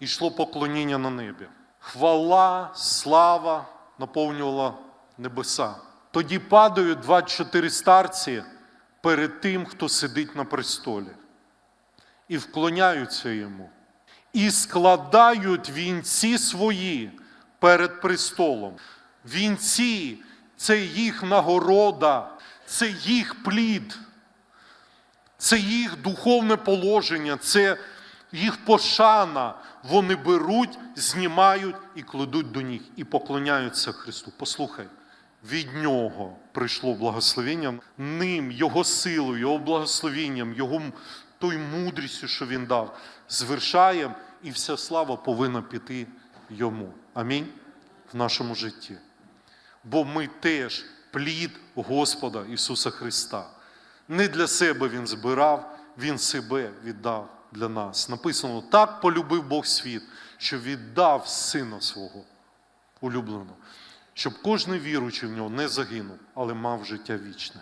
йшло поклоніння на небі. Хвала, слава наповнювала небеса. Тоді падають 24 старці перед тим, хто сидить на престолі, і вклоняються йому, і складають вінці свої перед престолом. Вінці це їх нагорода, це їх плід, це їх духовне положення, це їх пошана. Вони беруть, знімають і кладуть до ніг, і поклоняються Христу. Послухай, від нього прийшло благословення, ним, його силою, його благословенням, його той мудрістю, що він дав, звершаємо, і вся слава повинна піти йому. Амінь. В нашому житті. Бо ми теж плід Господа Ісуса Христа. Не для себе Він збирав, Він себе віддав для нас. Написано, так полюбив Бог світ, що віддав Сина свого улюбленого, щоб кожен віруючий в нього не загинув, але мав життя вічне.